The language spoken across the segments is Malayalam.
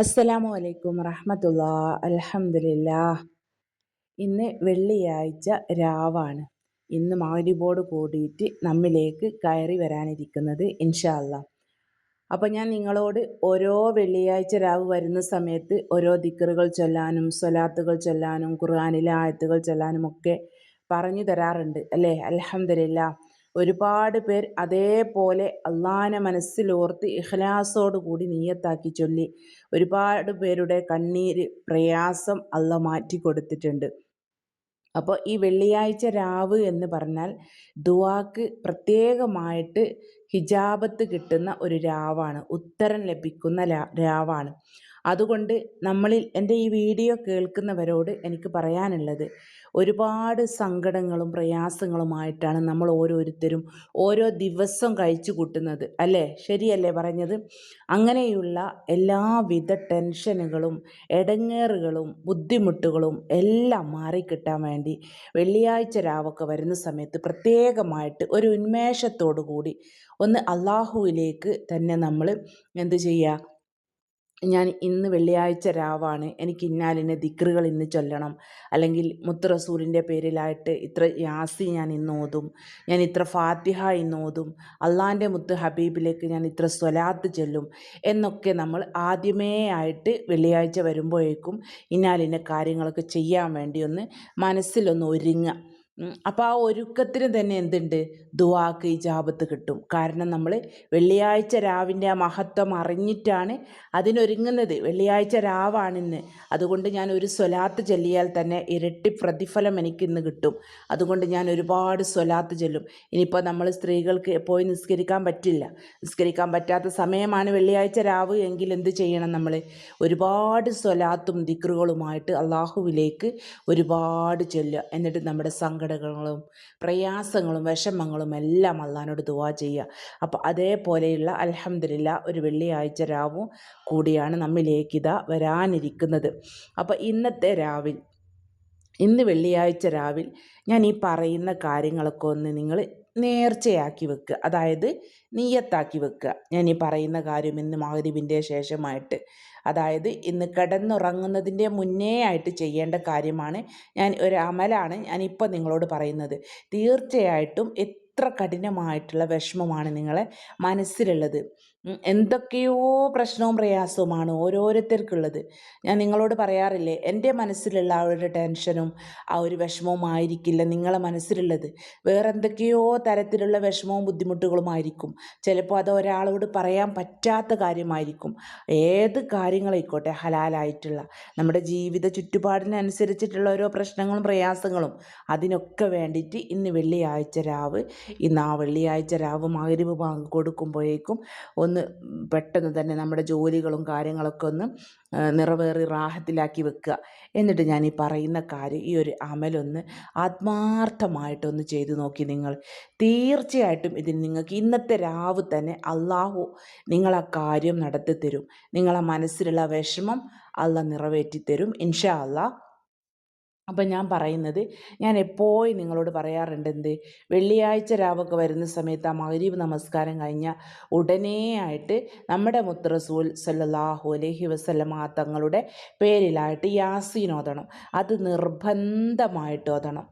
അസ്സലാമു അലൈക്കും റഹ്മത്തുള്ള. അൽഹംദുലില്ലാ ഇന്ന് വെള്ളിയാഴ്ച രാവാണ്. ഇന്ന് മാരിബോട് കൂടിയിട്ട് നമ്മിലേക്ക് കയറി വരാനിരിക്കുന്നത് ഇൻഷാല്ല അപ്പോൾ ഞാൻ നിങ്ങളോട് ഓരോ വെള്ളിയാഴ്ച രാവ് വരുന്ന സമയത്ത് ഓരോ ദിക്കറുകൾ ചൊല്ലാനും സ്വലാത്തുകൾ ചൊല്ലാനും ഖുർആാനിലെ ആയത്തുകൾ ചൊല്ലാനും ഒക്കെ പറഞ്ഞു തരാറുണ്ട്. അല്ലേ? അൽഹംദുലില്ലാ ഒരുപാട് പേർ അതേപോലെ അള്ളാനെ മനസ്സിലോർത്ത് ഇഖ്ലാസോട് കൂടി നീയത്താക്കി ചൊല്ലി. ഒരുപാട് പേരുടെ കണ്ണീര് പ്രയാസം അള്ള മാറ്റി കൊടുത്തിട്ടുണ്ട്. അപ്പോൾ ഈ വെള്ളിയാഴ്ച രാവ് എന്ന് പറഞ്ഞാൽ ദുവാക്ക് പ്രത്യേകമായിട്ട് ഹിജാബത്ത് കിട്ടുന്ന ഒരു രാവാണ്. ഉത്തരം ലഭിക്കുന്ന രാവാണ്. അതുകൊണ്ട് നമ്മളിൽ എന്റെ ഈ വീഡിയോ കേൾക്കുന്നവരോട് എനിക്ക് പറയാനുള്ളത് ഒരുപാട് സങ്കടങ്ങളും പ്രയാസങ്ങളുമായിട്ടാണ് നമ്മൾ ഓരോരുത്തരും ഓരോ ദിവസം കഴിച്ചു കൂട്ടുന്നത് അല്ലേ? ശരിയല്ലേ പറഞ്ഞത്? അങ്ങനെയുള്ള എല്ലാവിധ ടെൻഷനുകളും എടങ്ങേറുകളും ബുദ്ധിമുട്ടുകളും എല്ലാം മാറിക്കിട്ടാൻ വേണ്ടി വെള്ളിയാഴ്ച രാവൊക്കെ വരുന്ന സമയത്ത് പ്രത്യേകമായിട്ട് ഒരു ഉന്മേഷത്തോടു കൂടി ഒന്ന് അള്ളാഹുവിലേക്ക് തന്നെ നമ്മൾ എന്ത് ചെയ്യുക? ഞാൻ ഇന്ന് വെള്ളിയാഴ്ച രാവാണ്. എനിക്ക് ഇന്നാലിന് ദിക്റുകൾ ഇന്ന് ചൊല്ലണം. അല്ലെങ്കിൽ മുത്ത് റസൂലിന്റെ പേരിലായിട്ട് ഇത്ര യാസി ഞാൻ ഇന്ന് ഓതും. ഞാൻ ഇത്ര ഫാത്തിഹ ഇന്ന് ഓതും. അള്ളാന്റെ മുത്ത് ഹബീബിലേക്ക് ഞാൻ ഇത്ര സ്വലാത്ത് ചൊല്ലും. എന്നൊക്കെ നമ്മൾ ആദ്യമേ ആയിട്ട് വെള്ളിയാഴ്ച വരുമ്പോഴേക്കും ഇന്നാലിന്റെ കാര്യങ്ങളൊക്കെ ചെയ്യാൻ വേണ്ടി ഒന്ന് മനസ്സിലൊന്ന് ഒരുങ്ങുക. അപ്പോൾ ആ ഒരുക്കത്തിന് തന്നെ എന്തുണ്ട്? ദുവാക്ക് ഇജാബത്ത് കിട്ടും. കാരണം നമ്മൾ വെള്ളിയാഴ്ച രാവിന്റെ ആ മഹത്വം അറിഞ്ഞിട്ടാണ് അതിനൊരുങ്ങുന്നത്. വെള്ളിയാഴ്ച രാവാണിന്ന്. അതുകൊണ്ട് ഞാൻ ഒരു സ്വലാത്ത് ചൊല്ലിയാൽ തന്നെ ഇരട്ടി പ്രതിഫലം എനിക്കിന്ന് കിട്ടും. അതുകൊണ്ട് ഞാൻ ഒരുപാട് സ്വലാത്ത് ചൊല്ലും. ഇനിയിപ്പോൾ നമ്മൾ സ്ത്രീകൾക്ക് പോയി നിസ്കരിക്കാൻ പറ്റില്ല. നിസ്കരിക്കാൻ പറ്റാത്ത സമയമാണ് വെള്ളിയാഴ്ച രാവ് എങ്കിൽ എന്ത് ചെയ്യണം നമ്മൾ ഒരുപാട് സ്വലാത്തും ദിക്റുകളുമായിട്ട് അള്ളാഹുവിലേക്ക് ഒരുപാട് ചൊല്ലുക. എന്നിട്ട് നമ്മുടെ സങ്കടം സങ്കടങ്ങളും പ്രയാസങ്ങളും വിഷമങ്ങളും എല്ലാം അള്ളഹാനോട് ദുവാ ചെയ്യുക. അപ്പോൾ അതേപോലെയുള്ള അലഹമില്ല ഒരു വെള്ളിയാഴ്ച രാവും കൂടിയാണ് നമ്മിലേക്ക് ഇതാ വരാനിരിക്കുന്നത്. അപ്പോൾ ഇന്നത്തെ രാവിൽ ഇന്ന് വെള്ളിയാഴ്ച രാവിൽ ഞാൻ ഈ പറയുന്ന കാര്യങ്ങളൊക്കെ ഒന്ന് നിങ്ങൾ നേർച്ചയാക്കി വെക്കുക അതായത് നീയത്താക്കി വെക്കുക ഞാൻ ഈ പറയുന്ന കാര്യം ഇന്ന് മഹരിബിന്റെ ശേഷമായിട്ട്. അതായത് ഇന്ന് കിടന്നുറങ്ങുന്നതിന്റെ മുന്നേ ആയിട്ട് ചെയ്യേണ്ട കാര്യമാണ് ഞാൻ ഒരു അമലാണ് ഞാനിപ്പോൾ നിങ്ങളോട് പറയുന്നത്. തീർച്ചയായിട്ടും എത്ര കഠിനമായിട്ടുള്ള വിഷമമാണ് നിങ്ങളെ മനസ്സിലുള്ളത്. എന്തൊക്കെയോ പ്രശ്നവും പ്രയാസവുമാണ് ഓരോരുത്തർക്കുള്ളത്. ഞാൻ നിങ്ങളോട് പറയാറില്ലേ എന്റെ മനസ്സിലുള്ള ആ ഒരു ടെൻഷനും ആ ഒരു വിഷമവും ആയിരിക്കില്ല നിങ്ങളെ മനസ്സിലുള്ളത്. വേറെ എന്തൊക്കെയോ തരത്തിലുള്ള വിഷമവും ബുദ്ധിമുട്ടുകളും ആയിരിക്കും. ചിലപ്പോൾ അത് ഒരാളോട് പറയാൻ പറ്റാത്ത കാര്യമായിരിക്കും. ഏത് കാര്യങ്ങളായിക്കോട്ടെ ഹലാലായിട്ടുള്ള നമ്മുടെ ജീവിത ചുറ്റുപാടിനനുസരിച്ചിട്ടുള്ള ഓരോ പ്രശ്നങ്ങളും പ്രയാസങ്ങളും അതിനൊക്കെ വേണ്ടിയിട്ട് ഇന്ന് വെള്ളിയാഴ്ച രാവ്. ഇന്ന് ആ വെള്ളിയാഴ്ച രാവ് മകരിവ് കൊടുക്കുമ്പോഴേക്കും ഒന്ന് പെട്ടെന്ന് തന്നെ നമ്മുടെ ജോലികളും കാര്യങ്ങളൊക്കെ ഒന്ന് നിറവേറി റാഹത്തിലാക്കി വെക്കുക. എന്നിട്ട് ഞാൻ ഈ പറയുന്ന കാര്യം ഈ ഒരു അമലൊന്ന് ആത്മാർത്ഥമായിട്ടൊന്ന് ചെയ്തു നോക്കി നിങ്ങൾ. തീർച്ചയായിട്ടും ഇതിന് നിങ്ങൾക്ക് ഇന്നത്തെ രാവ് തന്നെ അള്ളാഹു നിങ്ങളാ കാര്യം നടത്തി തരും നിങ്ങളെ മനസ്സിലുള്ള വിഷമം അള്ള നിറവേറ്റി തരും ഇൻഷാ അള്ളാഹ് അപ്പം ഞാൻ പറയുന്നത് ഞാൻ എപ്പോഴും നിങ്ങളോട് പറയാറുണ്ട് എന്ത് വെള്ളിയാഴ്ച രാവൊക്കെ വരുന്ന സമയത്ത് ആ മഹരീബ് നമസ്കാരം കഴിഞ്ഞ ഉടനെ ആയിട്ട് നമ്മുടെ മുത്തറസൂൽ സല്ലാഹു അലഹി വസ്ലമ തങ്ങളുടെ പേരിലായിട്ട് യാസീൻ ഓതണം. അത് നിർബന്ധമായിട്ട് ഓതണം.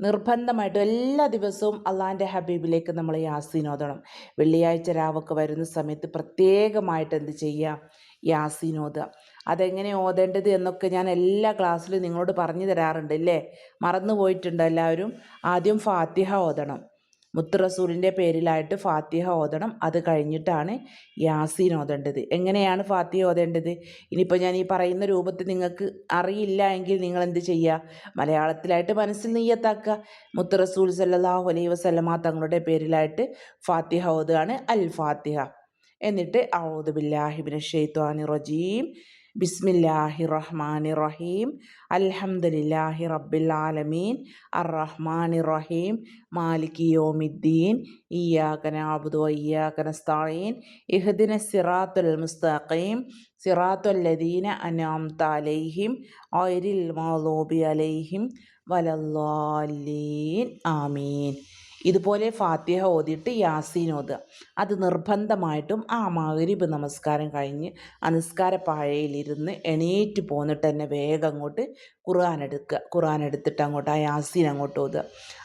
നിർബന്ധമായിട്ടും എല്ലാ ദിവസവും അള്ളാന്റെ ഹബീബിലേക്ക് നമ്മൾ യാസീൻ ഓതണം. വെള്ളിയാഴ്ച രാവൊക്കെ വരുന്ന സമയത്ത് പ്രത്യേകമായിട്ട് എന്ത് ചെയ്യുക? യാസീൻ ഓതുക. അതെങ്ങനെ ഓതേണ്ടത് എന്നൊക്കെ ഞാൻ എല്ലാ ക്ലാസ്സിലും നിങ്ങളോട് പറഞ്ഞു തരാറുണ്ട് അല്ലേ മറന്നു പോയിട്ടുണ്ട് എല്ലാവരും. ആദ്യം ഫാത്തിഹ ഓതണം. മുത്ത് റസൂലിന്റെ പേരിലായിട്ട് ഫാത്തിഹ ഓതണം. അത് കഴിഞ്ഞിട്ടാണ് യാസീൻ ഓതേണ്ടത്. എങ്ങനെയാണ് ഫാത്തിഹ ഓതേണ്ടത്? ഇനിയിപ്പോൾ ഞാൻ ഈ പറയുന്ന രൂപത്തിൽ നിങ്ങൾക്ക് അറിയില്ല എങ്കിൽ നിങ്ങൾ എന്ത് ചെയ്യുക? മലയാളത്തിലായിട്ട് മനസ്സിൽ നെയ്യത്താക്കുക. മുത്ത് റസൂൽ സല്ലാഹു അലൈ വസ്ലമ തങ്ങളുടെ പേരിലായിട്ട് ഫാത്തിഹ ഓതുകയാണ് അൽ ഫാത്തിഹ. എന്നിട്ട് ഔദ് ബില്ലാഹിബിൻ ഷെയ്ത്വാനി റജീം. ബിസ്മില്ലാഹി റഹ്മാനി റഹീം അൽഹംദുലില്ലാഹി റബ്ബിൽ ആലമീൻ അർ റഹ്മാനി റഹീം മാലിക് യോമിദ്ദീൻ. ഇയ്യാക നഅബ്ദു വഇയ്യാക നസ്തഈൻ. ഇഹ്ദിന സിറാത്തുൽ മുസ്തഖീം. സിറാത്തുൽ ലദീന അലൈഹിം. ഗൈറിൽ മഗ്ദൂബി അലൈഹിം. വലല്ലാലീൻ ആമീൻ. ഇതുപോലെ ഫാത്തിഹ ഓതിയിട്ട് യാസീൻ ഓതുക. അത് നിർബന്ധമായിട്ടും ആ മാഗരിബ് നമസ്കാരം കഴിഞ്ഞ് അനുസ്കാര നിസ്കാര പാഴയിലിരുന്ന് എണീറ്റ് പോന്നിട്ട് തന്നെ വേഗം അങ്ങോട്ട് ഖുർആൻ എടുക്കുക. ഖുർആൻ എടുത്തിട്ട് അങ്ങോട്ട് ആ യാസീൻ അങ്ങോട്ട് ഓതുക.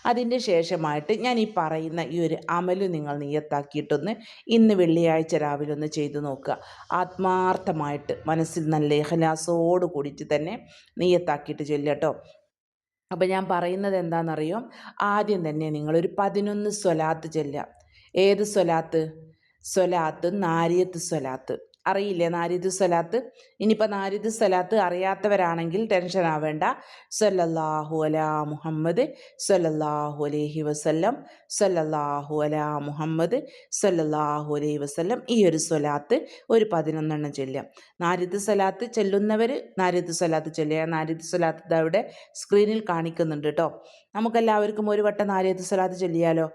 അതിന്റെ ശേഷമായിട്ട് ഞാൻ ഈ പറയുന്ന ഈ ഒരു അമൽ നിങ്ങൾ നിയത്താക്കിയിട്ടൊന്ന് ഇന്ന് വെള്ളിയാഴ്ച രാവിലെ ഒന്ന് ചെയ്തു നോക്കുക. ആത്മാർത്ഥമായിട്ട് മനസ്സിൽ നല്ല ഇഹലാസോട് കൂടിയിട്ട് തന്നെ നീയത്താക്കിയിട്ട് ചൊല്ലുക കേട്ടോ. അപ്പോൾ ഞാൻ പറയുന്നത് എന്താണെന്നറിയോ? ആദ്യം തന്നെ നിങ്ങളൊരു പതിനൊന്ന് സ്വലാത്ത് ചൊല്ലുക. ഏത് സ്വലാത്ത്? സ്വലാത്ത് നാരിയത്ത് സ്വലാത്ത്. അറിയില്ലേ? നാരിദ് സ്വലാത്ത്. ഇനിയിപ്പോൾ നാരിദ് സ്വലാത്ത് അറിയാത്തവരാണെങ്കിൽ ടെൻഷൻ ആവേണ്ട. സല്ലല്ലാഹു അലാ മുഹമ്മദ് സല്ലല്ലാഹു അലൈഹി വസല്ലം സല്ലല്ലാഹു അലാ മുഹമ്മദ് സല്ലല്ലാഹു അലൈഹി വസല്ലം. ഈ ഒരു സ്വലാത്ത് ഒരു പതിനൊന്നെണ്ണം ചൊല്ലാം നാരിദ് സ്വലാത്ത് ചെല്ലുന്നവർ നാരിദ് സ്വലാത്ത് ചൊല്ലുക. നാരിദ് സ്വലാത്ത് അവിടെ സ്ക്രീനിൽ കാണിക്കുന്നുണ്ട് കേട്ടോ നമുക്കെല്ലാവർക്കും ഒരു വട്ടം നാരിദ് സ്വലാത്ത് ചൊല്ലിയാലോ?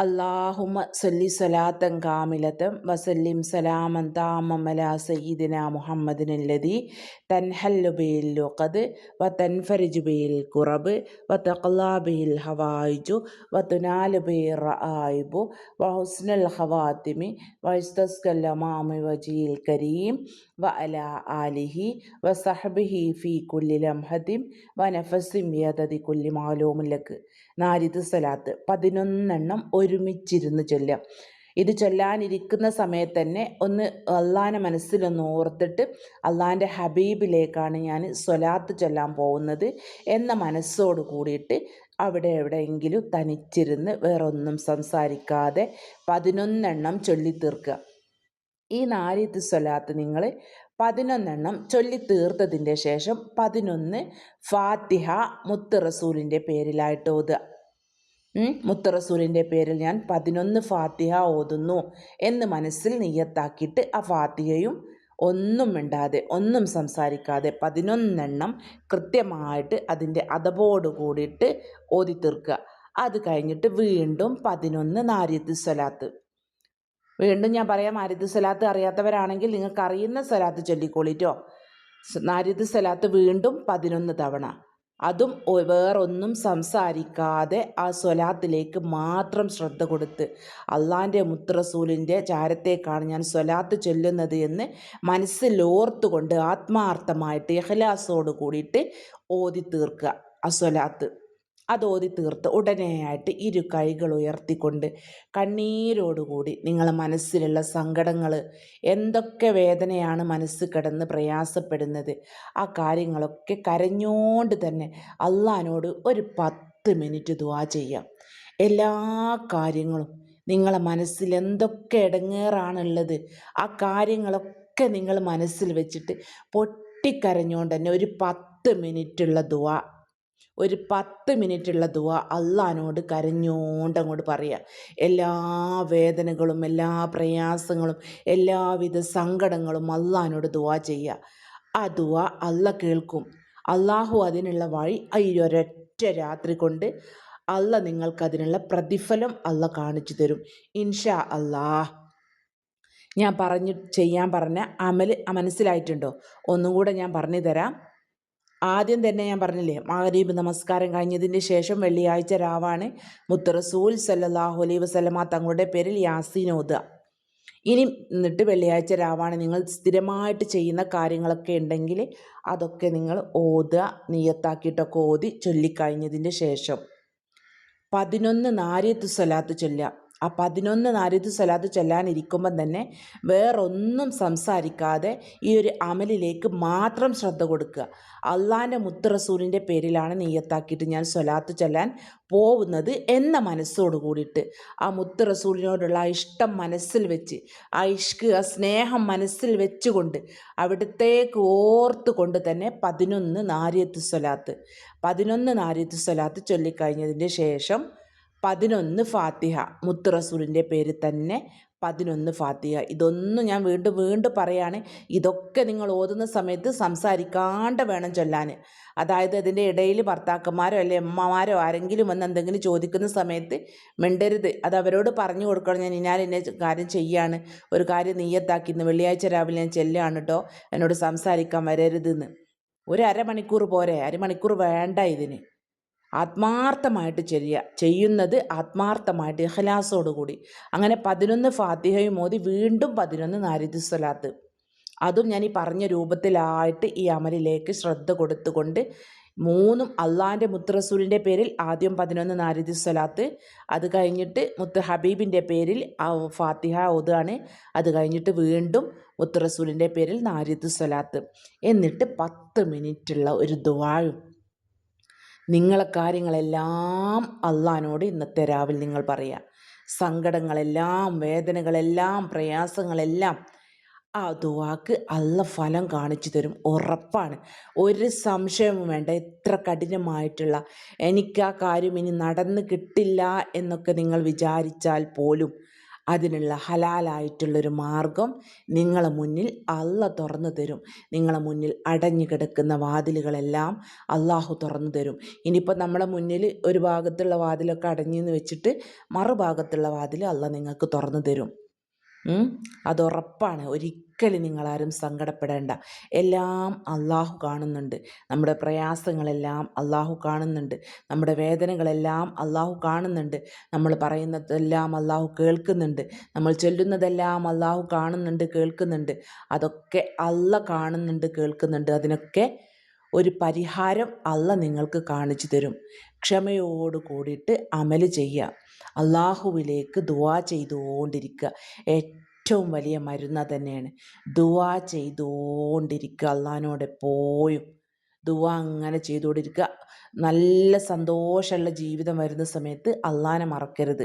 അള്ളാഹുമ്മ സൊല്ലി സലാത്തൻ കാമിലത്തം വസല്ലിം സലാമൻ താമം അലാ സയ്യിദിന മുഹമ്മദിനല്ലതി തൻഹല്ലുബയിൽ ലുഖദ് വ തൻഫരിജുബയിൽ കുറബ് വ തഖ്ലാ ബിൽ ഹവായിജു വ തുനാലു ബിൽ റആയിബു വ ഹുസ്നൽ ഹവാത്തിമി വ ഇസ്തസ്കൽ അമാമി വജീൽ കരീം വ അല ആലിഹി വ സഹബിഹി ഫി കുല്ലി ലംഹദിം വ നഫസിം യദതി കുല്ലി മാലൂമിലക്ക് നാരിദ് സലാത്ത്. പതിനൊന്നെണ്ണം ഒരുമിച്ചിരുന്ന് ചൊല്ലാം ഇത് ചൊല്ലാനിരിക്കുന്ന സമയത്ത് തന്നെ ഒന്ന് അള്ളാനെ മനസ്സിലൊന്ന് ഓർത്തിട്ട് അള്ളാന്റെ ഹബീബിലേക്കാണ് ഞാൻ സ്വലാത്ത് ചൊല്ലാൻ പോകുന്നത് എന്ന മനസ്സോട് കൂടിയിട്ട് അവിടെ എവിടെയെങ്കിലും തനിച്ചിരുന്ന് വേറൊന്നും സംസാരിക്കാതെ പതിനൊന്നെണ്ണം ചൊല്ലിത്തീർക്കുക. ഈ നാരിത് സ്വലാത്ത് നിങ്ങൾ പതിനൊന്നെണ്ണം ചൊല്ലി തീർത്തതിന്റെ ശേഷം പതിനൊന്ന് ഫാത്തിഹ മുത്ത് റസൂലിന്റെ പേരിലായിട്ട് ഓതുക മുത്ത് റസൂലിന്റെ പേരിൽ ഞാൻ പതിനൊന്ന് ഫാത്തിഹ ഓതുന്നു എന്ന് മനസ്സിൽ നെയ്യത്താക്കിയിട്ട് ആ ഫാത്തിഹയും ഒന്നും മിണ്ടാതെ ഒന്നും സംസാരിക്കാതെ പതിനൊന്നെണ്ണം കൃത്യമായിട്ട് അതിന്റെ അതപോട് കൂടിയിട്ട് ഓതി തീർക്കുക അത് കഴിഞ്ഞിട്ട് വീണ്ടും പതിനൊന്ന് നാരിയത്ത് സ്വലാത്ത് വീണ്ടും ഞാൻ പറയാം നാരിദ് സലാത്ത് അറിയാത്തവരാണെങ്കിൽ നിങ്ങൾക്ക് അറിയുന്ന സ്ഥലത്ത് ചൊല്ലിക്കോളിറ്റോ നാരിദ് സ്ഥലത്ത് വീണ്ടും പതിനൊന്ന് തവണ. അതും വേറൊന്നും സംസാരിക്കാതെ ആ സ്വലാത്തിലേക്ക് മാത്രം ശ്രദ്ധ കൊടുത്ത് അള്ളാന്റെ മുത്രസൂലിന്റെ ചാരത്തേക്കാണ് ഞാൻ സ്വലാത്ത് ചൊല്ലുന്നത് എന്ന് മനസ്സിലോർത്തുകൊണ്ട് ആത്മാർത്ഥമായിട്ട് എഹ്ലാസോട് കൂടിയിട്ട് ഓതി തീർക്കുക ആ സ്വലാത്ത്. അത് ഓതി തീർത്ത് ഉടനെയായിട്ട് ഇരു കൈകൾ ഉയർത്തിക്കൊണ്ട് കണ്ണീരോടുകൂടി നിങ്ങളെ മനസ്സിലുള്ള സങ്കടങ്ങൾ എന്തൊക്കെ വേദനയാണ് മനസ്സ് കിടന്ന് പ്രയാസപ്പെടുന്നത് ആ കാര്യങ്ങളൊക്കെ കരഞ്ഞോണ്ട് തന്നെ അള്ളഹാനോട് ഒരു പത്ത് മിനിറ്റ് ദുവാ ചെയ്യാം. എല്ലാ കാര്യങ്ങളും നിങ്ങളെ മനസ്സിൽ എന്തൊക്കെ ഇടങ്ങേറാണുള്ളത് ആ കാര്യങ്ങളൊക്കെ നിങ്ങൾ മനസ്സിൽ വെച്ചിട്ട് പൊട്ടിക്കരഞ്ഞുകൊണ്ട് തന്നെ ഒരു പത്ത് മിനിറ്റുള്ള ദുവാ ഒരു പത്ത് മിനിറ്റുള്ള ദുവ അള്ളഹാനോട് കരഞ്ഞോണ്ട് അങ്ങോട്ട് പറയുക എല്ലാ വേദനകളും എല്ലാ പ്രയാസങ്ങളും എല്ലാവിധ സങ്കടങ്ങളും അള്ളഹാനോട് ദുവ ചെയ്യുക ആ ദുവ അല്ല കേൾക്കും. അള്ളാഹു അതിനുള്ള വഴി ഈ ഒരൊറ്റ രാത്രി കൊണ്ട് അല്ല നിങ്ങൾക്കതിനുള്ള പ്രതിഫലം അല്ല കാണിച്ചു തരും. ഇൻഷാ അള്ളാ. ഞാൻ പറഞ്ഞു ചെയ്യാൻ പറഞ്ഞ അമൽ മനസ്സിലായിട്ടുണ്ടോ? ഒന്നും കൂടെ ഞാൻ പറഞ്ഞു തരാം. ആദ്യം തന്നെ ഞാൻ പറഞ്ഞില്ലേ മഹരീബ് നമസ്കാരം കഴിഞ്ഞതിന് ശേഷം വെള്ളിയാഴ്ച രാവാണ് മുത്തറസൂൽ സല്ലാഹു അലൈ വസ്ലമ തങ്ങളുടെ പേരിൽ യാസിനോദ ഇനി എന്നിട്ട് വെള്ളിയാഴ്ച രാവാണ്. നിങ്ങൾ സ്ഥിരമായിട്ട് ചെയ്യുന്ന കാര്യങ്ങളൊക്കെ ഉണ്ടെങ്കിൽ അതൊക്കെ നിങ്ങൾ ഓതുക നീയത്താക്കിയിട്ടൊക്കെ ഓതി ചൊല്ലിക്കഴിഞ്ഞതിന്റെ ശേഷം. പതിനൊന്ന് നാരിയത്ത് സ്വലാത്ത് ചൊല്ലുക. ആ പതിനൊന്ന് നാരിത് സ്വലാത്ത് ചൊല്ലാനിരിക്കുമ്പം തന്നെ വേറൊന്നും സംസാരിക്കാതെ ഈ ഒരു അമലിലേക്ക് മാത്രം ശ്രദ്ധ കൊടുക്കുക. അള്ളാന്റെ മുത്ത് പേരിലാണ് നെയ്യത്താക്കിയിട്ട് ഞാൻ സ്വലാത്ത് ചൊല്ലാൻ പോകുന്നത് എന്ന മനസ്സോട് കൂടിയിട്ട്. ആ മുത്തറസൂലിനോടുള്ള ഇഷ്ടം മനസ്സിൽ വെച്ച് ആ ഇഷ്ക് ആ സ്നേഹം മനസ്സിൽ വെച്ചുകൊണ്ട് അവിടത്തേക്ക് ഓർത്ത് കൊണ്ട് തന്നെ പതിനൊന്ന് നാരിയത്ത് സ്വലാത്ത് പതിനൊന്ന് നാരിയത്ത് സ്വലാത്ത് ചൊല്ലിക്കഴിഞ്ഞതിന്റെ ശേഷം പതിനൊന്ന് ഫാത്തിഹ. മുത്ത് റസൂലിന്റെ പേര് തന്നെ പതിനൊന്ന് ഫാത്തിഹ. ഇതൊന്നും ഞാൻ വീണ്ടും വീണ്ടും പറയാണ്. ഇതൊക്കെ നിങ്ങൾ ഓതുന്ന സമയത്ത് സംസാരിക്കാണ്ട് വേണം ചൊല്ലാൻ. അതായത് അതിന്റെ ഇടയിൽ ഭർത്താക്കന്മാരോ അല്ലെ അമ്മമാരോ ആരെങ്കിലും വന്ന് എന്തെങ്കിലും ചോദിക്കുന്ന സമയത്ത് മിണ്ടരുത്. അത് അവരോട് പറഞ്ഞു കൊടുക്കണം. ഞാൻ ഇനാൽ എന്നെ കാര്യം ചെയ്യാണ്. ഒരു കാര്യം നീയത്താക്കി. ഇന്ന് വെള്ളിയാഴ്ച രാവിലെ ഞാൻ ചെല്ലുകയാണ് കേട്ടോ എന്നോട് സംസാരിക്കാൻ വരരുതെന്ന് ഒരു അരമണിക്കൂർ പോരെ. അരമണിക്കൂർ വേണ്ട ഇതിന്. ആത്മാർത്ഥമായിട്ട് ചെയ്യുക ചെയ്യുന്നത് ആത്മാർത്ഥമായിട്ട് ഇഖലാസോടുകൂടി. അങ്ങനെ പതിനൊന്ന് ഫാത്തിഹയും മോദി വീണ്ടും പതിനൊന്ന് നാരിദ് സ്വലാത്ത്. അതും ഞാൻ ഈ പറഞ്ഞ രൂപത്തിലായിട്ട് ഈ അമലിലേക്ക് ശ്രദ്ധ കൊടുത്തുകൊണ്ട് മൂന്നും അള്ളാഹിന്റെ മുത്തറസൂലിന്റെ പേരിൽ ആദ്യം പതിനൊന്ന് നാരിദി സ്വലാത്ത് അത് കഴിഞ്ഞിട്ട് മുത്ത് ഹബീബിന്റെ പേരിൽ ഫാത്തിഹ ഓതുകയാണ് അത് കഴിഞ്ഞിട്ട് വീണ്ടും മുത്തറസൂലിന്റെ പേരിൽ നാരിദ് സ്വലാത്ത്. എന്നിട്ട് പത്ത് മിനിറ്റുള്ള ഒരു ദുവാഴും നിങ്ങളെ കാര്യങ്ങളെല്ലാം അള്ളഹാനോട് ഇന്നത്തെ രാവിലെ നിങ്ങൾ പറയുക സങ്കടങ്ങളെല്ലാം വേദനകളെല്ലാം പ്രയാസങ്ങളെല്ലാം ആ ദുവാക്ക് അല്ല ഫലം കാണിച്ചു തരും. ഉറപ്പാണ്. ഒരു സംശയവും വേണ്ട. എത്ര കഠിനമായിട്ടുള്ള എനിക്ക് ആ കാര്യം ഇനി നടന്ന് കിട്ടില്ല എന്നൊക്കെ നിങ്ങൾ വിചാരിച്ചാൽ പോലും അതിനുള്ള ഹലാലായിട്ടുള്ളൊരു മാർഗം നിങ്ങളെ മുന്നിൽ അല്ല തുറന്നു തരും. നിങ്ങളെ മുന്നിൽ അടഞ്ഞു കിടക്കുന്ന വാതിലുകളെല്ലാം അള്ളാഹു തുറന്നു തരും. ഇനിയിപ്പോൾ നമ്മളെ മുന്നിൽ ഒരു ഭാഗത്തുള്ള വാതിലൊക്കെ അടഞ്ഞു എന്ന് വെച്ചിട്ട് മറുഭാഗത്തുള്ള വാതിൽ അല്ല നിങ്ങൾക്ക് തുറന്നു തരും. അതുറപ്പാണ്. ഒരിക്കലും നിങ്ങളാരും സങ്കടപ്പെടേണ്ട. എല്ലാം അള്ളാഹു കാണുന്നുണ്ട്. നമ്മുടെ പ്രയാസങ്ങളെല്ലാം അള്ളാഹു കാണുന്നുണ്ട്. നമ്മുടെ വേദനകളെല്ലാം അള്ളാഹു കാണുന്നുണ്ട്. നമ്മൾ പറയുന്നതെല്ലാം അള്ളാഹു കേൾക്കുന്നുണ്ട്. നമ്മൾ ചൊല്ലുന്നതെല്ലാം അള്ളാഹു കാണുന്നുണ്ട് കേൾക്കുന്നുണ്ട്. അതൊക്കെ അല്ല കാണുന്നുണ്ട് കേൾക്കുന്നുണ്ട്. അതിനൊക്കെ ഒരു പരിഹാരം അല്ല നിങ്ങൾക്ക് കാണിച്ചു തരും. ക്ഷമയോട് കൂടിയിട്ട് അമൽ ചെയ്യുക. അള്ളാഹുവിലേക്ക് ദുവാ ചെയ്തുകൊണ്ടിരിക്കുക. ഏറ്റവും വലിയ മരുന്ന് തന്നെയാണ്. ദുവാ ചെയ്തുകൊണ്ടിരിക്കുക. അള്ളഹാനോട് എപ്പോഴും ദുവാ അങ്ങനെ ചെയ്തുകൊണ്ടിരിക്കുക. നല്ല സന്തോഷമുള്ള ജീവിതം വരുന്ന സമയത്ത് അള്ളഹാനെ മറക്കരുത്.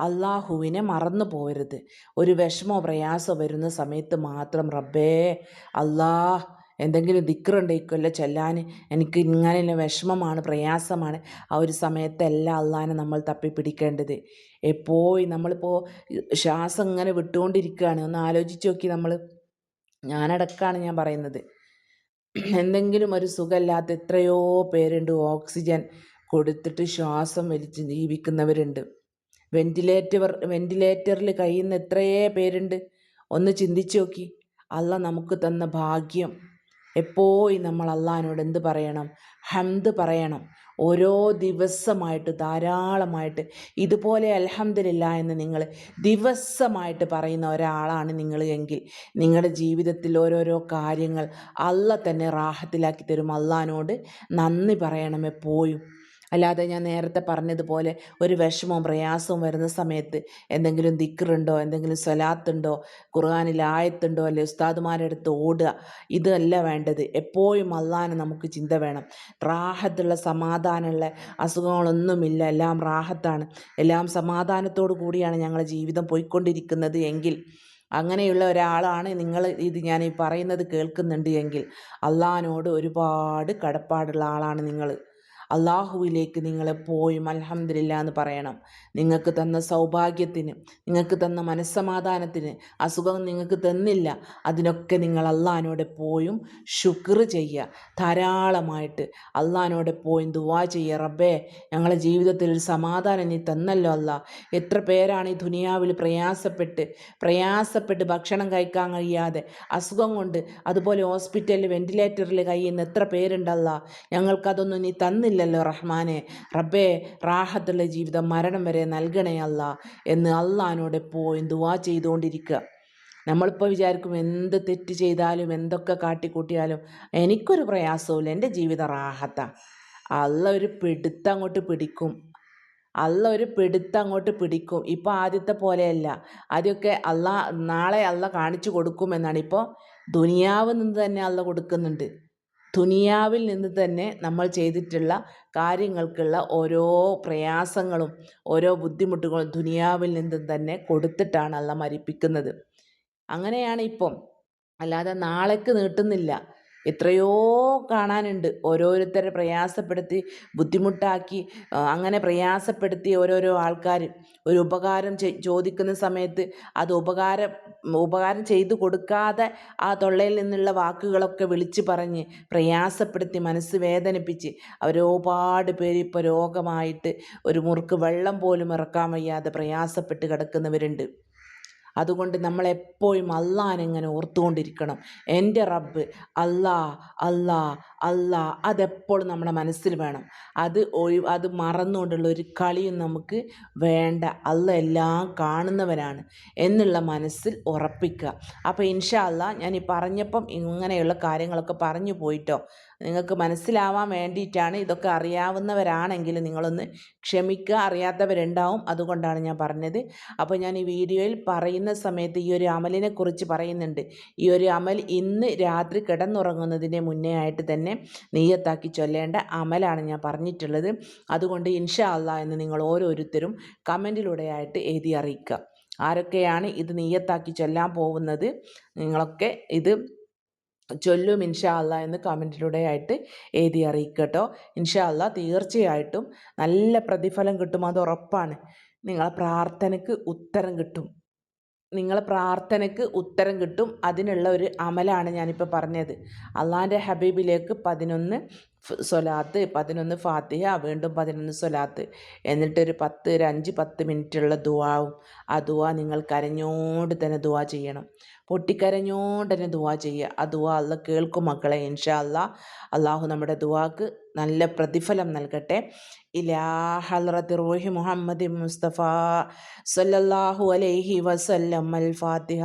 അള്ളാഹുവിനെ മറന്നു പോകരുത്. ഒരു വിഷമോ പ്രയാസമോ വരുന്ന സമയത്ത് മാത്രം റബ്ബേ അള്ളാഹ് എന്തെങ്കിലും ദിക്റുണ്ടെങ്കിലോ ചെല്ലാൻ എനിക്ക് ഇങ്ങനെ വിഷമമാണ് പ്രയാസമാണ് ആ ഒരു സമയത്തെല്ലാം അള്ളാനെ നമ്മൾ തപ്പി പിടിക്കേണ്ടത്. എപ്പോഴും നമ്മളിപ്പോൾ ശ്വാസം ഇങ്ങനെ വിട്ടുകൊണ്ടിരിക്കുകയാണ്. ഒന്ന് ആലോചിച്ച് നോക്കി നമ്മൾ ഞാനടക്കാണ് ഞാൻ പറയുന്നത്. എന്തെങ്കിലും ഒരു സുഖമില്ലാത്ത എത്രയോ പേരുണ്ട് ഓക്സിജൻ കൊടുത്തിട്ട് ശ്വാസം വലിച്ച് ജീവിക്കുന്നവരുണ്ട്. വെന്റിലേറ്റർ വെന്റിലേറ്ററിൽ കഴിയുന്ന എത്രയേ പേരുണ്ട്. ഒന്ന് ചിന്തിച്ചു നോക്കി. അല്ല നമുക്ക് തന്ന ഭാഗ്യം. എപ്പോഴും നമ്മൾ അള്ളഹാനോട് എന്ത് പറയണം? ഹംദ് പറയണം. ഓരോ ദിവസമായിട്ട് ധാരാളമായിട്ട് ഇതുപോലെ അലഹമില്ല എന്ന് നിങ്ങൾ ദിവസമായിട്ട് പറയുന്ന ഒരാളാണ് നിങ്ങൾ എങ്കിൽ നിങ്ങളുടെ ജീവിതത്തിൽ ഓരോരോ കാര്യങ്ങൾ അല്ല തന്നെ റാഹത്തിലാക്കി തരും. അള്ളഹാനോട് നന്ദി പറയണം എപ്പോഴും. അല്ലാതെ ഞാൻ നേരത്തെ പറഞ്ഞതുപോലെ ഒരു വിഷമവും പ്രയാസവും വരുന്ന സമയത്ത് എന്തെങ്കിലും ദിക്കറുണ്ടോ എന്തെങ്കിലും സ്വലാത്തുണ്ടോ ഖുർആാനിൽ ആയത്തുണ്ടോ അല്ലെ ഉസ്താദുമാരുടെ അടുത്ത് ഓടുക ഇതല്ല വേണ്ടത്. എപ്പോഴും അള്ളാനെ നമുക്ക് ചിന്ത വേണം. റാഹത്തുള്ള സമാധാനമുള്ള അസുഖങ്ങളൊന്നുമില്ല. എല്ലാം റാഹത്താണ്. എല്ലാം സമാധാനത്തോടു കൂടിയാണ് ഞങ്ങളുടെ ജീവിതം പോയിക്കൊണ്ടിരിക്കുന്നത് എങ്കിൽ. അങ്ങനെയുള്ള ഒരാളാണ് നിങ്ങൾ ഇത് ഞാൻ ഈ പറയുന്നത് കേൾക്കുന്നുണ്ട് എങ്കിൽ. അള്ളഹാനോട് ഒരുപാട് കടപ്പാടുള്ള ആളാണ് നിങ്ങൾ. അള്ളാഹുവിലേക്ക് നിങ്ങൾ എപ്പോഴും അലഹമില്ല എന്ന് പറയണം. നിങ്ങൾക്ക് തന്ന സൗഭാഗ്യത്തിന് നിങ്ങൾക്ക് തന്ന മനസ്സമാധാനത്തിന് അസുഖം നിങ്ങൾക്ക് തന്നില്ല. അതിനൊക്കെ നിങ്ങൾ അള്ളഹാനോട് എപ്പോഴും ശുക്ർ ചെയ്യുക. ധാരാളമായിട്ട് അള്ളഹാനോട് എപ്പോഴും ദുവാ ചെയ്യുക. റബ്ബേ ഞങ്ങളുടെ ജീവിതത്തിൽ ഒരു സമാധാനം നീ തന്നല്ലോ അല്ല. എത്ര പേരാണ് ഈ ദുനിയാവിൽ പ്രയാസപ്പെട്ട് പ്രയാസപ്പെട്ട് ഭക്ഷണം കഴിക്കാൻ കഴിയാതെ അസുഖം കൊണ്ട് അതുപോലെ ഹോസ്പിറ്റലിൽ വെന്റിലേറ്ററിൽ കഴിയുന്ന എത്ര പേരുണ്ടല്ല ഞങ്ങൾക്കതൊന്നും നീ തന്നില്ല ഇല്ലല്ലോ റഹ്മാനെ. റബ്ബേ റാഹത്തുള്ള ജീവിതം മരണം വരെ നൽകണേ അല്ല എന്ന് അള്ളഹാനോട് എപ്പോഴും ദുവാ ചെയ്തുകൊണ്ടിരിക്കുക. നമ്മളിപ്പോൾ വിചാരിക്കും എന്ത് തെറ്റ് ചെയ്താലും എന്തൊക്കെ കാട്ടിക്കൂട്ടിയാലും എനിക്കൊരു പ്രയാസവും എന്റെ ജീവിതം റാഹത്ത. അല്ല ഒരു പിടുത്തം അങ്ങോട്ട് പിടിക്കും. അല്ല ഒരു പിടുത്തം അങ്ങോട്ട് പിടിക്കും. ഇപ്പോൾ ആദ്യത്തെ പോലെയല്ല. ആദ്യമൊക്കെ അല്ല നാളെ അല്ല കാണിച്ചു കൊടുക്കുമെന്നാണ് ഇപ്പോൾ ദുനിയാവ് നിന്ന് തന്നെ അല്ല കൊടുക്കുന്നുണ്ട്. ദുനിയാവിൽ നിന്ന് തന്നെ നമ്മൾ ചെയ്തിട്ടുള്ള കാര്യങ്ങൾക്കുള്ള ഓരോ പ്രയാസങ്ങളും ഓരോ ബുദ്ധിമുട്ടുകളും ദുനിയാവിൽ നിന്ന് തന്നെ കൊടുത്തിട്ടാണ് അല്ല മരിപ്പിക്കുന്നത്. അങ്ങനെയാണ് ഇപ്പം. അല്ലാതെ നാളേക്ക് നീട്ടുന്നില്ല. എത്രയോ കാണാനുണ്ട്. ഓരോരുത്തരെ പ്രയാസപ്പെടുത്തി ബുദ്ധിമുട്ടാക്കി അങ്ങനെ പ്രയാസപ്പെടുത്തി ഓരോരോ ആൾക്കാർ ഒരു ഉപകാരം ചോദിക്കുന്ന സമയത്ത് അത് ഉപകാരം ഉപകാരം ചെയ്തു കൊടുക്കാതെ ആ തൊള്ളയിൽ നിന്നുള്ള വാക്കുകളൊക്കെ വിളിച്ചു പറഞ്ഞ് പ്രയാസപ്പെടുത്തി മനസ്സ് വേദനിപ്പിച്ച് അവരൊരുപാട് പേര് ഇപ്പോൾ രോഗമായിട്ട് ഒരു മുറുക്ക് വെള്ളം പോലും ഇറക്കാൻ വയ്യാതെ പ്രയാസപ്പെട്ട് കിടക്കുന്നവരുണ്ട്. അതുകൊണ്ട് നമ്മളെപ്പോഴും എപ്പോഴും അള്ളാഹിനെങ്ങനെ ഓർത്തുകൊണ്ടിരിക്കണം? എന്റെ റബ്ബ് അല്ലാ അല്ലാ അല്ലാ അതെപ്പോഴും നമ്മുടെ മനസ്സിൽ വേണം. അത് ഒഴി അത് മറന്നുകൊണ്ടുള്ള ഒരു കളിയും നമുക്ക് വേണ്ട. അല്ല എല്ലാം കാണുന്നവനാണ് എന്നുള്ള മനസ്സിൽ ഉറപ്പിക്കുക. അപ്പോൾ ഇൻഷാ അല്ല ഞാൻ ഈ പറഞ്ഞപ്പം ഇങ്ങനെയുള്ള കാര്യങ്ങളൊക്കെ പറഞ്ഞു പോയിട്ടോ. നിങ്ങൾക്ക് മനസ്സിലാവാൻ വേണ്ടിയിട്ടാണ് ഇതൊക്കെ അറിയാവുന്നവരാണെങ്കിൽ നിങ്ങളൊന്ന് ക്ഷമിക്കുക. അറിയാത്തവരുണ്ടാവും. അതുകൊണ്ടാണ് ഞാൻ പറഞ്ഞത്. അപ്പോൾ ഞാൻ ഈ വീഡിയോയിൽ പറയുന്ന സമയത്ത് ഈ ഒരു അമലിനെ കുറിച്ച് പറയുന്നുണ്ട്. ഈ ഒരു അമൽ ഇന്ന് രാത്രി കിടന്നുറങ്ങുന്നതിന് മുന്നേ ആയിട്ട് തന്നെ നെയ്യത്താക്കി ചൊല്ലേണ്ട അമലാണ് ഞാൻ പറഞ്ഞിട്ടുള്ളത്. അതുകൊണ്ട് ഇൻഷാ അല്ല എന്ന് നിങ്ങൾ ഓരോരുത്തരും കമന്റിലൂടെയായിട്ട് എഴുതി അറിയിക്കുക. ആരൊക്കെയാണ് ഇത് നെയ്യത്താക്കി ചൊല്ലാൻ പോകുന്നത്? നിങ്ങളൊക്കെ ഇത് ചൊല്ലും ഇൻഷാ അല്ല എന്ന് കമന്റിലൂടെ ആയിട്ട് എഴുതി അറിയിക്കട്ടോ. ഇൻഷാ അല്ല തീർച്ചയായിട്ടും നല്ല പ്രതിഫലം കിട്ടും അത് ഉറപ്പാണ്. നിങ്ങളെ പ്രാർത്ഥനയ്ക്ക് ഉത്തരം കിട്ടും. നിങ്ങളെ പ്രാർത്ഥനയ്ക്ക് ഉത്തരം കിട്ടും. അതിനുള്ള ഒരു അമലാണ് ഞാനിപ്പോൾ പറഞ്ഞത്. അള്ളാന്റെ ഹബീബിലേക്ക് പതിനൊന്ന് സ്വലാത്ത് പതിനൊന്ന് ഫാത്തിഹ വീണ്ടും പതിനൊന്ന് സ്വലാത്ത് എന്നിട്ടൊരു പത്ത് ഒരു അഞ്ച് പത്ത് മിനിറ്റുള്ള ദുവാവും ആ ദുവ നിങ്ങൾ കരഞ്ഞോണ്ട് തന്നെ ദുവ ചെയ്യണം. പൊട്ടിക്കരഞ്ഞോണ്ട് തന്നെ ദുവാ ചെയ്യുക. ആ ദുവ അല്ല കേൾക്കും മക്കളെ ഇൻഷാ അല്ല അള്ളാഹു നമ്മുടെ ദുവാക്ക് നല്ല പ്രതിഫലം നൽകട്ടെ. ഇലാ റൂഹി മുഹമ്മദ് മുസ്തഫ സല്ലല്ലാഹു അലൈഹി വസല്ലം അൽ ഫാത്തിഹ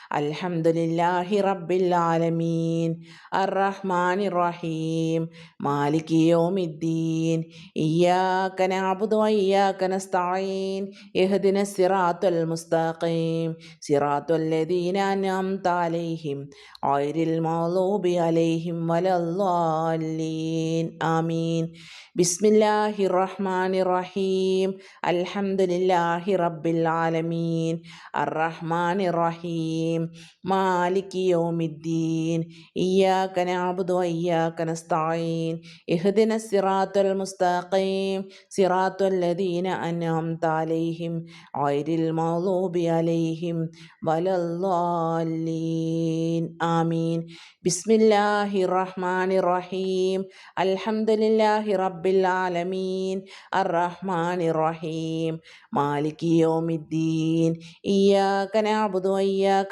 അൽഹംദുലില്ലാഹി റബ്ബിൽ ആലമീൻ അർറഹ്മാൻ റഹീം മാലിക് യൗമിദ്ദീൻ. ഇയ്യാക നഅബ്ദു വഇയ്യാക നസ്തഈൻ ഇഹ്ദിന സിറാത്തൽ മുസ്തഖീം. സിറാത്തൽ ലദീന അൻഅംത അലൈഹിം. ഗൈറിൽ മഗ്ലൂബി അലൈഹിം വലദ്ദാലീൻ ആമീൻ. ബിസ്മില്ലാഹി റഹ്മാൻ റഹീം അൽഹംദുലില്ലാഹി റബ്ബിൽ ആലമീൻ അർറഹ്മാൻ റഹീം മാലിക് യൗമിദ്ദീൻ ഇയ്യാക്ക നഅബ്ദു വയ്യാക്ക നസ്തഈൻ ഇഹ്ദിന സിറാത്തുൽ മുസ്തഖീം സിറാത്തുൽ അൻഅംത അലൈഹിം ഗൈരിൽ മഗ്ദൂബി അലൈഹിം വലല്ലാലീൻ ആമീൻ. ബിസ്മില്ലാഹിർ റഹ്മാനിർ റഹീം അൽഹംദുലില്ലാഹി റബ്ബിൽ ആലമീൻ. അർറഹ്മാനിർ റഹീം മാലിക് യൗമിദ്ദീൻ ഇയ്യാക്ക നഅബ്ദു വയ്യാക്ക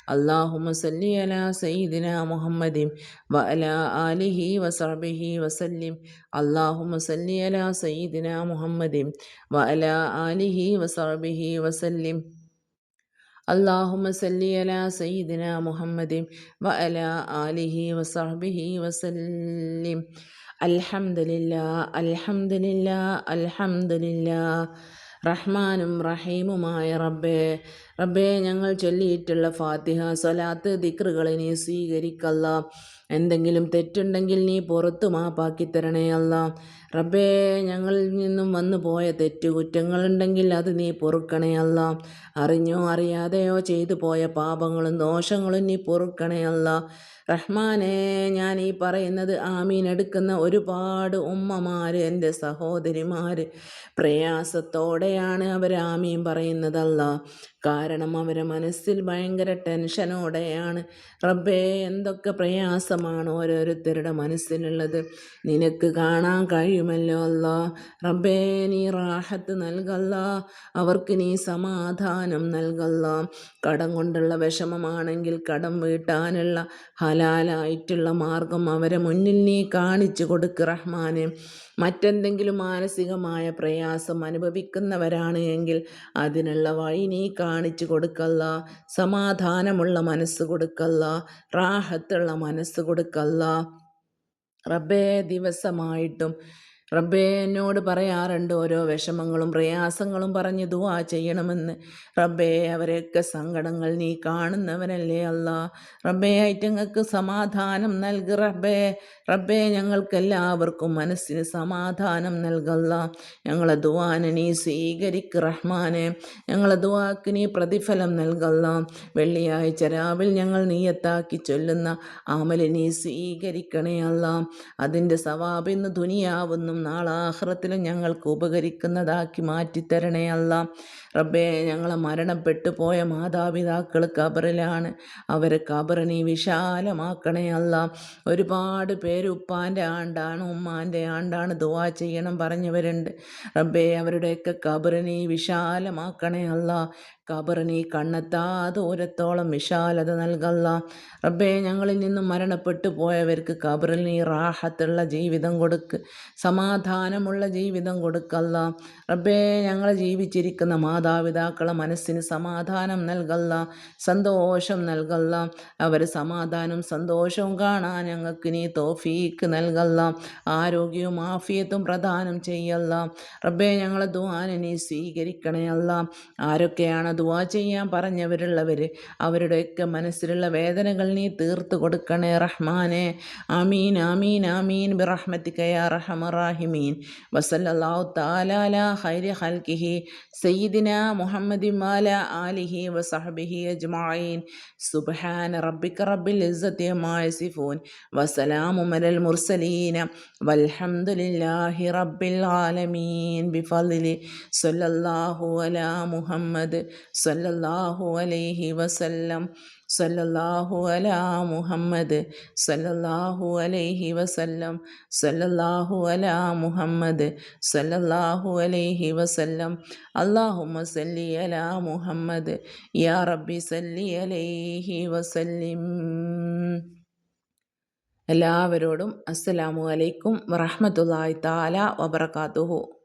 അള്ളാഹുമ സല്ലി അല സയ്യിദിന മുഹമ്മദിം വ അല ആലിഹി വസഹബിഹി വസല്ലിം. അള്ളാഹുമ സല്ലി അല സയ്യിദിന മുഹമ്മദിം വ അല ആലിഹി വസഹബിഹി വസല്ലിം. അള്ളാഹുമ സല്ലി അല സയ്യിദിന മുഹമ്മദിം വ അല ആലിഹി വസഹബിഹി വസല്ലിം. അൽഹംദുലില്ലാ അൽഹംദുലില്ലാ അൽഹംദുലില്ലാ. റഹ്മാനും റഹീമുമായ റബ്ബേ. റബ്ബേ ഞങ്ങൾ ചൊല്ലിയിട്ടുള്ള ഫാത്തിഹ സ്വലാത്ത് ദിക്റുകളെ നീ സ്വീകരിക്കല്ല. എന്തെങ്കിലും തെറ്റുണ്ടെങ്കിൽ നീ പുറത്തു മാപ്പാക്കി തരണേ അല്ല. റബ്ബേ ഞങ്ങളിൽ നിന്നും വന്നു പോയ തെറ്റുകുറ്റങ്ങളുണ്ടെങ്കിൽ അത് നീ പൊറുക്കണേ അല്ല. അറിഞ്ഞോ അറിയാതെയോ ചെയ്തു പോയ പാപങ്ങളും ദോഷങ്ങളും നീ പൊറുക്കണേ അല്ല. റഹ്മാനെ ഞാൻ ഈ പറയുന്നത് ആമീൻ എടുക്കുന്ന ഒരുപാട് ഉമ്മമാർ എന്റെ സഹോദരിമാർ പ്രയാസത്തോടെയാണ് അവർ ആമീൻ പറയുന്നതല്ല കാരണം അവരെ മനസ്സിൽ ഭയങ്കര ടെൻഷനോടെയാണ്. റബ്ബേ എന്തൊക്കെ പ്രയാസമാണ് ഓരോരുത്തരുടെ മനസ്സിലുള്ളത്. നിനക്ക് കാണാൻ കഴിയുമല്ലോ അല്ല. റബ്ബേ നീ റാഹത്ത് നൽകല്ല. അവർക്ക് നീ സമാധാനം നൽകല്ല. കടം കൊണ്ടുള്ള വിഷമമാണെങ്കിൽ കടം വീട്ടാനുള്ള ഹലാലായിട്ടുള്ള മാർഗം അവരെ മുന്നിൽ നീ കാണിച്ചു കൊടുക്ക് റഹ്മാനെ. മറ്റെന്തെങ്കിലും മാനസികമായ പ്രയാസം അനുഭവിക്കുന്നവരാണ് എങ്കിൽ അതിനുള്ള വഴി നീ കാണിച്ചു കൊടുക്കല്ല. സമാധാനമുള്ള മനസ്സ് കൊടുക്കല്ല. റാഹത്തുള്ള മനസ്സ് കൊടുക്കല്ല. റബ്ബേ ദിവസമായിട്ടും റബ്ബേ പറയാറുണ്ട് ഓരോ വിഷമങ്ങളും പ്രയാസങ്ങളും പറഞ്ഞ് ദുവാ ചെയ്യണമെന്ന്. റബ്ബേ അവരെയൊക്കെ സങ്കടങ്ങൾ നീ കാണുന്നവനല്ലേ അല്ല. റബ്ബേ ഐറ്റങ്ങൾക്ക് സമാധാനം നൽക റബ്ബേ. റബ്ബേ ഞങ്ങൾക്കെല്ലാവർക്കും മനസ്സിന് സമാധാനം നൽകല്ല ഞങ്ങളെ ദുവാനെ നീ സ്വീകരിക്ക് റഹ്മാനെ. ഞങ്ങളെ ദുവാക്ക് നീ പ്രതിഫലം നൽകല്ല വെള്ളിയാഴ്ച രാവിൽ ഞങ്ങൾ നീയത്താക്കി ചൊല്ലുന്ന അമൽ നീ സ്വീകരിക്കണേ അല്ല. അതിന്റെ സവാബിന്ന് ദുനിയാവുന്നും നാളാഹ്റത്തിലും ഞങ്ങൾക്ക് ഉപകരിക്കുന്നതാക്കി മാറ്റിത്തരണേ അല്ല. റബ്ബേ ഞങ്ങളെ മരണപ്പെട്ടു പോയ മാതാപിതാക്കൾ കബറിലാണ് അവരെ കബറ് വിശാലമാക്കണേ അല്ല. ഒരുപാട് പേര് ഉപ്പാന്റെ ആണ്ടാണ് ഉമ്മാന്റെ ആണ്ടാണ് ദുവാ ചെയ്യണം പറഞ്ഞവരുണ്ട്. റബ്ബേ അവരുടെയൊക്കെ കബറ് വിശാലമാക്കണേ അല്ല. കബറ് കണ്ണെത്താതോരത്തോളം വിശാലത നൽകല്ല. റബ്ബേ ഞങ്ങളിൽ നിന്നും മരണപ്പെട്ടു പോയവർക്ക് കബറിൽ നീ റാഹത്തുള്ള ജീവിതം കൊടുക്ക്. സമാധാനമുള്ള ജീവിതം കൊടുക്കല്ല. റബ്ബേ ഞങ്ങളെ ജീവിച്ചിരിക്കുന്ന മാതാപിതാക്കളെ മനസ്സിന് സമാധാനം നൽകല്ല സന്തോഷം നൽകല്ല. അവർ സമാധാനം സന്തോഷവും കാണാൻ ഞങ്ങൾക്ക് നീ തോഫീക്ക് നൽകല്ല. ആരോഗ്യവും ആഫിയത്തും പ്രദാനം ചെയ്യല്ല. റബ്ബേ ഞങ്ങളെ ദുവാനെ നീ സ്വീകരിക്കണേ അല്ല. ആരൊക്കെയാണ് ദുവാ ചെയ്യാൻ പറഞ്ഞവരുള്ളവർ അവരുടെയൊക്കെ മനസ്സിലുള്ള വേദനകൾ നീ തീർത്ത് കൊടുക്കണേ റഹ്മാനെ. ആമീൻ ആമീൻ ആമീൻ. റഹമ റഹമറാഹിമീൻ വസല്ലാഹു താലാല ഹൈരി ഹൽക്കിഹി സയ്യിദിന മുഹമ്മദി മാല ആലിഹി വസഹബിഹി അജ്മായിൻ സുബാൻ റബ്ബിക റബ്ബിൽ ഇസ്സത്തിയമായസിഫോൻ വസലാമു അലൽ മുർസലീന. വൽഹംദുലില്ലാഹി റബ്ബിൽ ആലമീൻ. ബിഫളിലി സല്ലല്ലാഹു അലാ മുഹമ്മദ് സല്ലല്ലാഹു അലൈഹി വസല്ലം സല്ലല്ലാഹു അലാ മുഹമ്മദ് സല്ലല്ലാഹു അലൈഹി വസല്ലം സല്ലല്ലാഹു അലാ മുഹമ്മദ് സല്ലല്ലാഹു അലൈഹി വസല്ലം. അല്ലാഹുമ്മ സല്ലി അലാ മുഹമ്മദ് യാ റബ്ബി സല്ലി അലൈഹി വസല്ലിം. എല്ലാവരോടും അസ്സലാമു അലൈക്കും വറഹ്മത്തുള്ളാഹി തആല വബറകാതുഹു.